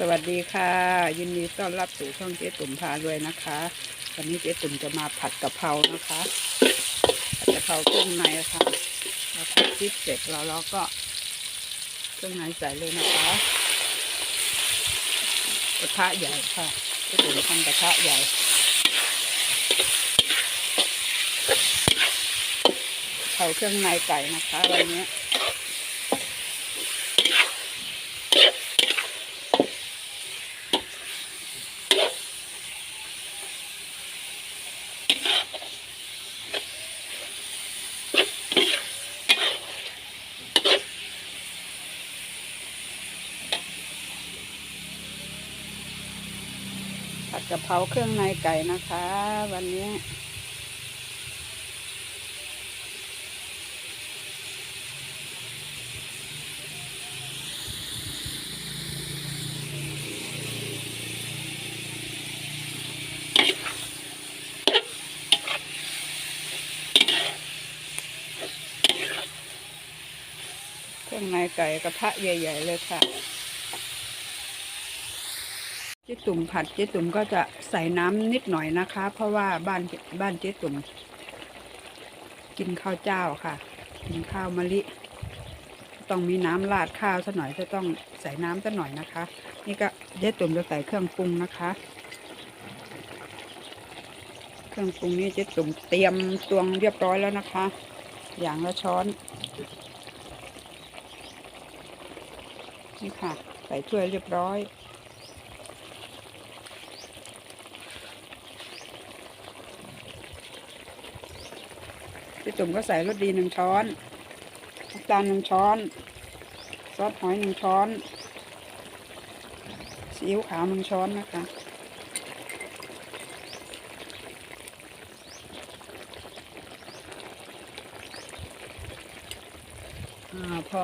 สวัสดีค่ะ ยินดีต้อนรับสู่ช่องเจ๊ตุ่มพารวยนะคะ วันนี้เจ๊ตุ่มจะมาผัดกะเพรานะคะผัดกะเพราเครื่องในค่ะเราผัดพริกเสร็จแล้วเราก็เครื่องในใส่เลยนะคะกระทะใหญ่ค่ะเจ๊ตุ่มทำกระทะใหญ่เผาเครื่องในไก่นะคะวันนี้ ผัดกะเพราเครื่องในไก่นะคะ วันนี้ เครื่องในไก่กระทะใหญ่ ๆ เลยค่ะ เจ๊ตุ่มผัดเจ๊ตุ่มก็จะใส่น้ำนิดหน่อยนะคะ เพราะว่าบ้านบ้านเจ๊ตุ่มกินข้าวเจ้าค่ะ กินข้าวมะลิ ต้องมีน้ำราดข้าวสักหน่อยจะต้องใส่น้ำสักหน่อยนะคะ นี่ก็เจ๊ตุ่มจะใส่เครื่องปรุงนะคะ เครื่องปรุงนี้เจ๊ตุ่มเตรียมตวงเรียบร้อยแล้วนะคะ อย่างละช้อนนี่ค่ะ ใส่ถ้วยเรียบร้อย พี่จุ่มก็ใส่รสดีหนึ่งช้อนน้ำตาลหนึ่งช้อน ซอสหอยหนึ่งช้อนซีอิ๊วขาวหนึ่งช้อนนะคะอ่าพอ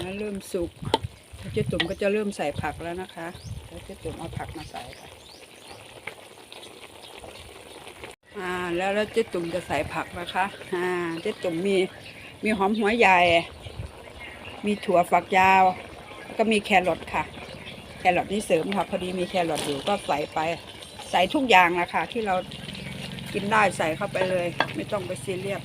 แล้วเริ่มสุกเจ๊ตุ่มก็จะเริ่มใส่ผักแล้วนะคะแล้วเจ๊ตุ่มเอาผักมาใส่ค่ะ อ่าแล้วแล้วเจ๊ตุ่มจะใส่ผักนะคะอ่าเจ๊ตุ่มมีมีหอมหัวใหญ่ มีถั่วฝักยาว แล้วก็มีแครอทค่ะ แครอทนี่เสริมค่ะพอดีมีแครอทอยู่ก็ใส่ไป ใส่ทุกอย่างนะคะที่เรากินได้ใส่เข้าไปเลย ไม่ต้องไปซีเรียส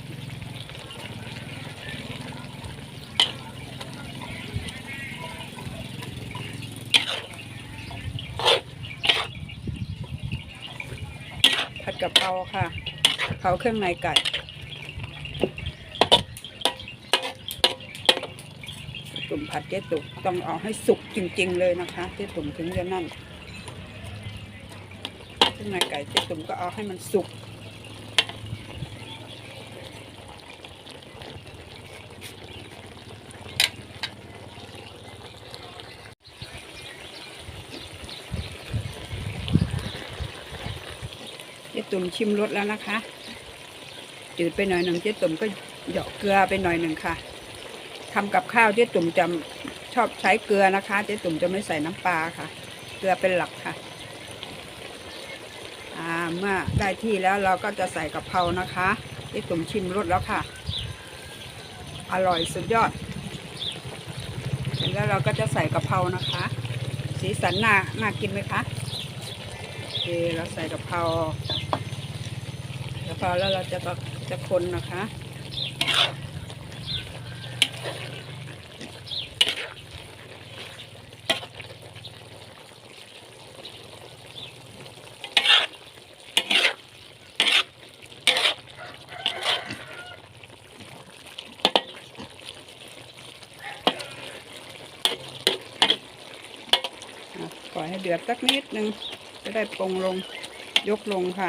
กะเพราค่ะเผาเครื่องในไก่ ตุ่มผัดเจ๊ตุ่มต้องเอาให้สุกจริง ๆ เลยนะคะเจ๊ตุ่มถึงจะนั่นเครื่องในไก่เจ๊ตุ่มก็เอาให้มันสุก ตุ่มชิมรสแล้วนะคะ จืดไปหน่อยหนึ่งเจ๊ตุ่มก็เหยาะเกลือไปหน่อยหนึ่งค่ะทำกับข้าวเจ๊ตุ่มจะชอบใช้เกลือนะคะ เจ๊ตุ่มจะไม่ใส่น้ำปลาค่ะ เกลือเป็นหลักค่ะอ่าเมื่อได้ที่แล้วเราก็จะใส่กะเพรานะคะเจ๊ตุ่มชิมรสแล้วค่ะ อร่อยสุดยอดเสร็จแล้วเราก็จะใส่กะเพรานะคะ สีสันน่าน่ากินไหมคะโอเคเราใส่กะเพรา กะเพราแล้วเราจะก็จะคนนะคะอะปล่อยให้เดือดสักนิดนึง จะได้ปรงลงยกลงค่ะ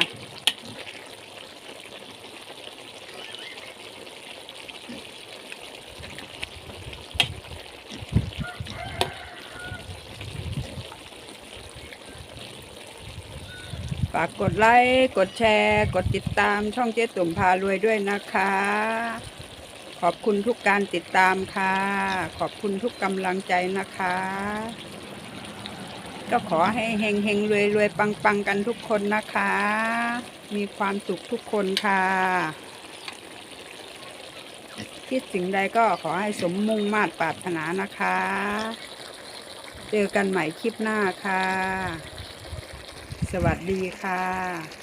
ฝากกดไลค์กดแชร์ กดติดตามช่องเจ๊ตุ่มพารวยด้วยนะคะ ขอบคุณทุกการติดตามค่ะ ขอบคุณทุกกำลังใจนะคะ ก็ขอให้เฮงเฮงรวยรวยปังปังกันทุกคนนะคะ มีความสุขทุกคนค่ะคิดสิ่งใดก็ขอให้สมมุ่งมาตรปรารถนานะคะ เจอกันใหม่คลิปหน้าค่ะ สวัสดีค่ะ